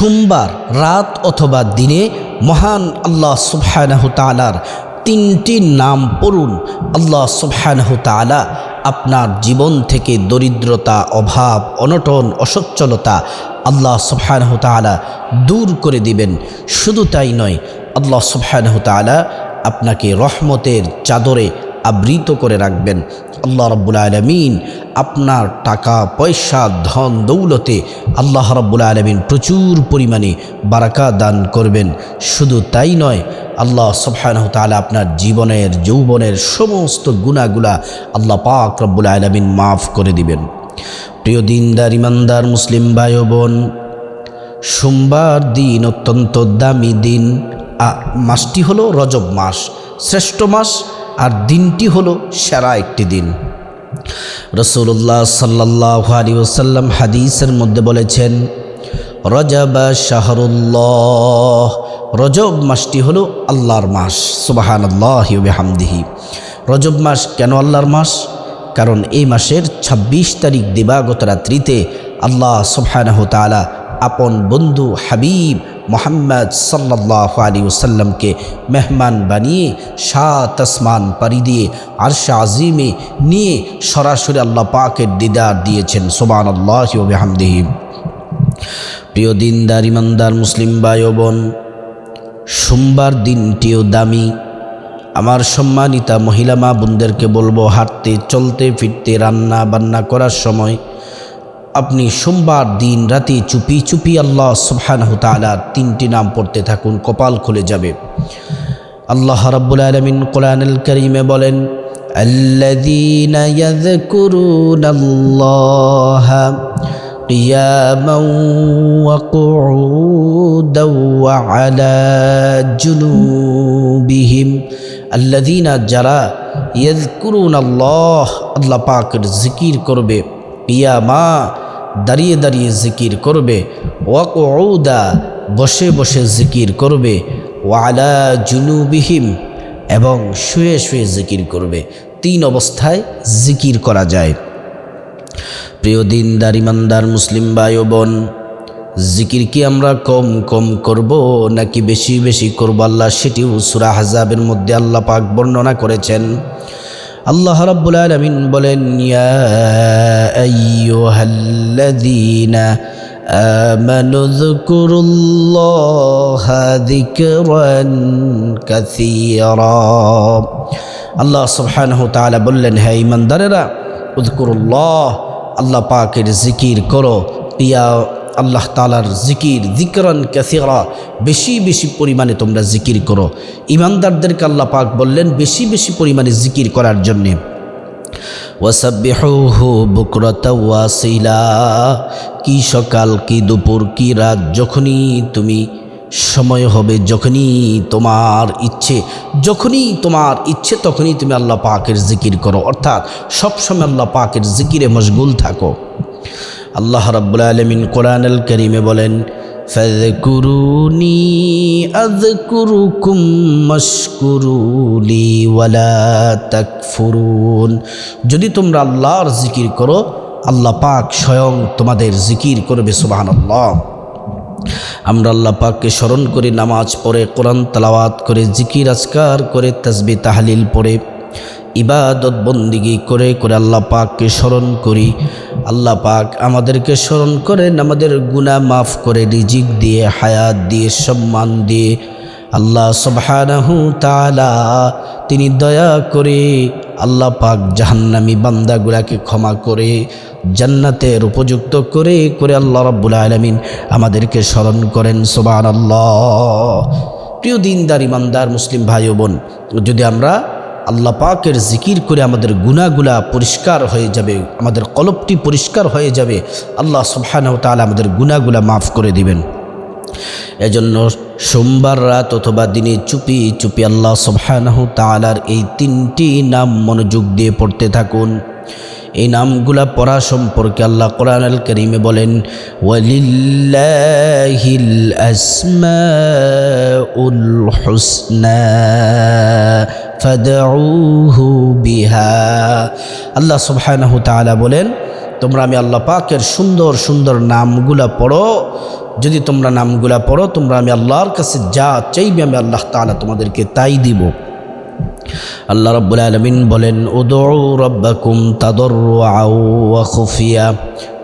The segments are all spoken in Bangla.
সোমবার রাত অথবা দিনে মহান আল্লাহ সুবহানাহু তালার তিনটি নাম পড়ুন। আল্লাহ সুবহানাহু তালা আপনার জীবন থেকে দরিদ্রতা, অভাব, অনটন, অসচ্ছলতা আল্লাহ সুবহানাহু তালা দূর করে দিবেন। শুধু তাই নয়, আল্লাহ সুবহানাহু তালা আপনাকে রহমতের চাদরে আবৃত করে রাখবেন। আল্লাহ রব্বুল আলমিন আপনার টাকা, পয়সা, ধন, দৌলতে আল্লাহ রব্বুল আলমিন প্রচুর পরিমাণে বারাকা দান করবেন। শুধু তাই নয়, আল্লাহ সবহানহ তালা আপনার জীবনের, যৌবনের সমস্ত গুণাগুলা আল্লাহ পাক রব্বুল আলমিন মাফ করে দিবেন। প্রিয় দিনদার, ইমানদার মুসলিম ভাই বোন সোমবার দিন অত্যন্ত দামি দিন। মাসটি হলো রজব মাস, শ্রেষ্ঠ মাস আর দিনটি হলো সেরা একটি দিন। রসুল্লাহ সাল্লাহ আলী ওসাল্লাম হাদিসের মধ্যে বলেছেন, রজব শাহরুল্লাহ রজব মাসটি হলো আল্লাহর মাস সুবাহান আল্লাহ হামদিহি রজব মাস কেন আল্লাহর মাস? কারণ এই মাসের ২৬ তারিখ দিবাগত রাত্রিতে আল্লাহ সুবহানাহ তাআলা আপন বন্ধু হাবিব মোহাম্মদ সাল্লাহ আলী ওসাল্লামকে মেহমান বানিয়ে, সাত আসমান পাড়ি দিয়ে, আরশা আজিমে নিয়ে সরাসরি আল্লাহ পাকের দিদার দিয়েছেন। সোবান আল্লাহ হামদিহিম প্রিয় দিনদার, ইমানদার, মুসলিম ও বোন, সোমবার দিনটিও দামি। আমার সম্মানিতা মহিলা মা বোনদেরকে বলব, হাঁটতে, চলতে, ফিরতে রান্না বান্না করার সময় আপনি সোমবার দিন রাতে চুপি চুপি আল্লাহ সুবহানাহু তাআলার তিনটি নাম পড়তে থাকুন কপাল খুলে যাবে আল্লাহ রাব্বুল আলামিন কোরআনুল কারীমে বলেন الذين يذكرون الله قياما وقعودا وعلى جنوبهم الذين যারা يذكرون الله আল্লাহ পাকের জিকির করবে কিয়ামা দাঁড়িয়ে দাঁড়িয়ে জিকির করবে। ওয়াকউদা, বসে বসে জিকির করবে। ওয়ালা জুনুবিহিম এবং শুয়ে শুয়ে জিকির করবে। তিন অবস্থায় জিকির করা যায়। প্রিয় দিনদার, ইমানদার, মুসলিম ভাই বোন জিকির কি আমরা কম কম করব, নাকি বেশি বেশি করব? আল্লাহ সেটিও সুরা হাজাবের মধ্যে আল্লাহ পাক বর্ণনা করেছেন। আল্লাহ রাব্বুল আলামিন বলেন ইয়া আইয়ুহাল্লাযীনা آمنوا اذكروا الله ذكرا كثيرا আল্লাহ সুবহানাহু তাআলা বললেন হে ইমানদারেরা উযকুরুল্লাহ আল্লাহ পাকের জিকির করো ইয়া আল্লাহ তালার জিকির জিকরন ক্যাসিরা বেশি বেশি পরিমাণে তোমরা জিকির করো। ইমানদারদেরকে আল্লাহ পাক বললেন, বেশি বেশি পরিমাণে জিকির করার জন্যে। ওয়াসিলা কি সকাল, কি দুপুর, কি রাত, যখনই তুমি সময় হবে, যখনই তোমার ইচ্ছে, যখনই তোমার ইচ্ছে, তখনই তুমি আল্লাহ পাকের জিকির করো। অর্থাৎ সবসময় আল্লাহ পাকের জিকিরে মশগুল থাকো। আল্লাহ রাব্বুল আলমিন কোরআন আল করিমে বলেন فاذكروني أذكركم مشكرولي ولا تكفرون যদি তোমরা আল্লাহর জিকির করো আল্লাহ পাক স্বয়ং তোমাদের জিকির করবে সুবহানাল্লাহ আমরা আল্লাহ পাককে স্মরণ করে নামাজ পড়ে কোরআন তালাওয়াত করে জিকির আজকার করে তসবি তাহলিল পড়ে ইবাদত বন্দিগি করে করে আল্লাহ পাককে স্মরণ করি। আল্লাহ পাক আমাদেরকে স্মরণ করেন, আমাদের গুনাহ মাফ করে, রিজিক দিয়ে, হায়াত দিয়ে, সম্মান দিয়ে। আল্লাহ সবহানাহু তালা তিনি দয়া করে আল্লাহ পাক জাহান্নামী বান্দাগুলাকে ক্ষমা করে, জান্নাতের উপযুক্ত করে করে আল্লাহ রব্বুল আলমিন আমাদেরকে স্মরণ করেন। সোবান আল্লাহ প্রিয় দিনদার, ইমানদার মুসলিম ভাই বোন, যদি আমরা আল্লাহ পাকের জিকির করে আমাদের গুণাগুলা পরিষ্কার হয়ে যাবে, আমাদের কলপটি পরিষ্কার হয়ে যাবে, আল্লাহ সুবহানাহু তাআলা আমাদের গুণাগুলা মাফ করে দিবেন। এজন্য সোমবার রাত অথবা দিনে চুপি চুপি আল্লাহ সুবহানাহু তাআলার এই তিনটি নাম মনোযোগ দিয়ে পড়তে থাকুন। এই নামগুলা পড়া সম্পর্কে আল্লাহ কোরআন আল করিমে বলেন, ওয়ালিল্লাহিল আসমাউল হুসনা। বিহা। আল্লাহ সুবহানাহু বলেন, তোমরা আমি আল্লাহ পাকের সুন্দর সুন্দর নামগুলা পড়ো। যদি তোমরা নামগুলা পড়ো, তোমরা আমি আল্লাহর কাছে যা চাইবে আমি আল্লাহ তাআলা তোমাদেরকে তাই দিব। আল্লাহ রাব্বুল আলামিন বলেন, উদউ রাব্বাকুম ওয়া খুফিয়া।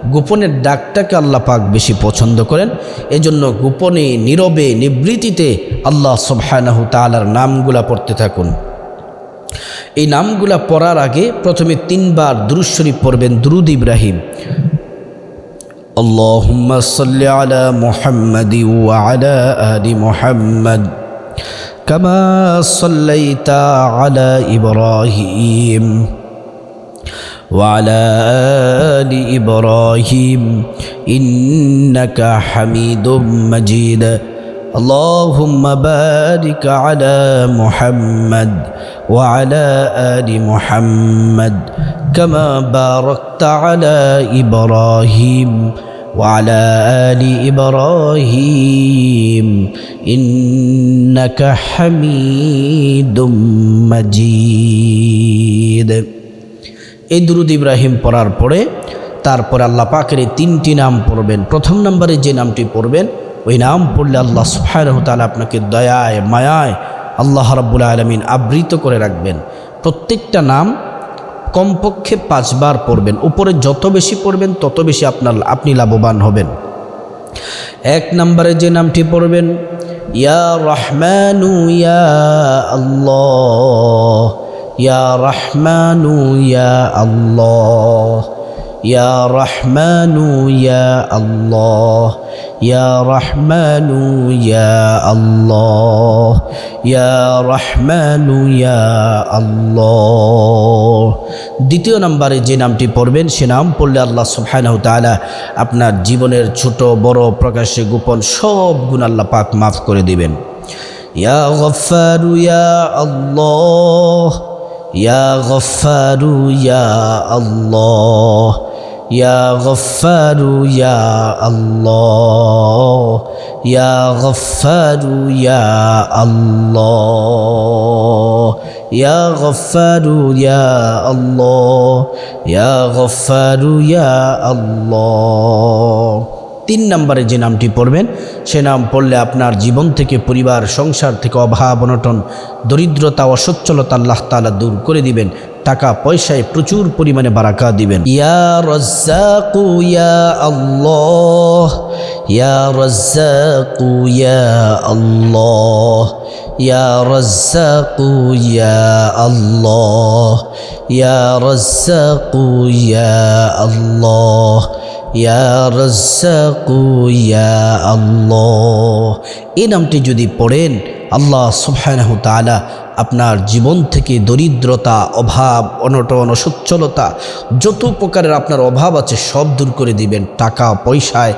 গোপনের ডাকটাকে আল্লাহ পাক বেশি পছন্দ করেন। এজন্য গোপনে, নীরবে নিবৃত্তিতে আল্লাহ সুবহানাহু তাআলার নামগুলা পড়তে থাকুন। এই নামগুলা পড়ার আগে প্রথমে তিনবার দুরুদ শরীফ পড়বেন দুরুদ ইব্রাহিম اللهم صل على محمد وعلى آل محمد كما صليت على إبراهيم وعلى آل إبراهيم إنك حميد مجيد اللهم بارك على محمد وعلى آل محمد كما باركت على إبراهيم وعلى آل إبراهيم إنك حميد مجيد এই দুরুদ ইব্রাহিম পড়ার পরে তারপরে আল্লাহ পাকের এই তিনটি নাম পড়বেন প্রথম নম্বরে যে নামটি পড়বেন ওই নাম পড়লে আল্লাহ সুফায়রহ তালা আপনাকে দয়ায় মায়ায় আল্লাহ রাব্বুল আলমিন আবৃত করে রাখবেন। প্রত্যেকটা নাম কমপক্ষে পাঁচবার পড়বেন। উপরে যত বেশি পড়বেন, তত বেশি আপনার, আপনি লাভবান হবেন। এক নম্বরে যে নামটি পড়বেন, ইয়া রহমানু ইয়া আল্লাহ, ইয়া রহমানু ইয়া আল্লাহ। ইয়া রহমানু ইয়া আল্লাহ ইয়া রহমানু ইয়া আল্লাহ ইয়া রহমানু ইয়া আল্লাহ দ্বিতীয় নম্বরে যে নামটি পড়বেন, সে নাম পড়লে আল্লাহ সুবহানাহু তাআলা আপনার জীবনের ছোট, বড়, প্রকাশ্যে গোপন সব গুণ আল্লাহ পাক মাফ করে দিবেন। ইয়া গফারু ইয়া আল্লাহ, ইয়া গফারু ইয়া আল্লাহ। ইয়া গফারু ইয়া আল্লাহ ইয়া গফারু ইয়া আল্লাহ ইয়া গফারু ইয়া আল্লাহ ইয়া গফারু ইয়া আল্লাহ তিন নম্বরে যে নামটি পড়বেন, সে নাম পড়লে আপনার জীবন থেকে, পরিবার, সংসার থেকে অভাব, অনটন, দরিদ্রতা, অসচ্ছলতা আল্লাহ তালা দূর করে দিবেন। টাকা পয়সায় প্রচুর পরিমাণে বারাকা দিবেন। ইয়া রজ্জাকু, ইয়া আল্লাহ। ইয়া রজ্জাকু, ইয়া আল্লাহ। ইয়া রজ্জাকু, ইয়া আল্লাহ। ইয়া রজ্জাকু, ইয়া আল্লাহ। ইয়া আল্লাহ। এই নামটি যদি পড়েন, আল্লাহ সুবহানাহু তাআলা আপনার জীবন থেকে দরিদ্রতা, অভাব, অনটন, অসচ্ছলতা, যত প্রকারের আপনার অভাব আছে, সব দূর করে দিবেন। টাকা, পয়সায়,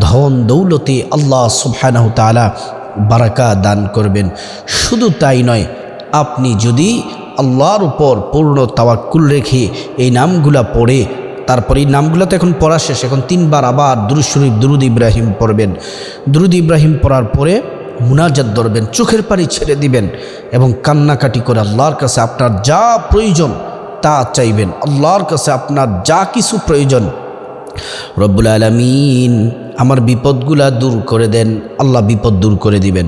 ধন, দৌলতে আল্লাহ সুবহানাহু তাআলা বারাকা দান করবেন। শুধু তাই নয়, আপনি যদি আল্লাহর উপর পূর্ণ তাওয়াক্কুল রেখে এই নামগুলা পড়ে তারপরে এই নামগুলো তো এখন পড়া শেষ। এখন তিনবার আবার দুরুদ শরীফ, দুরুদ ইব্রাহিম পড়বেন। দুরুদ ইব্রাহিম পড়ার পরে মুনাজাত ধরবেন, চোখের পানি ছেড়ে দিবেন এবং কান্নাকাটি করে আল্লাহর কাছে আপনার যা প্রয়োজন তা চাইবেন। আল্লাহর কাছে আপনার যা কিছু প্রয়োজন। রব্বুল আলমিন আমার বিপদগুলা দূর করে দেন, আল্লাহ বিপদ দূর করে দিবেন।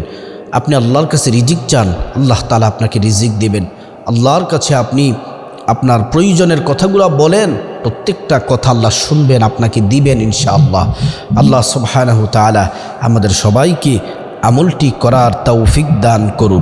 আপনি আল্লাহর কাছে রিজিক চান, আল্লাহ তালা আপনাকে রিজিক দিবেন। আল্লাহর কাছে আপনি আপনার প্রয়োজনের কথাগুলো বলেন প্রত্যেকটা কথা আল্লাহ শুনবেন, আপনাকে দিবেন ইনশাআল্লাহ। আল্লাহ সুবাহ আমাদের সবাইকে আমলটি করার তৌফিক দান করুন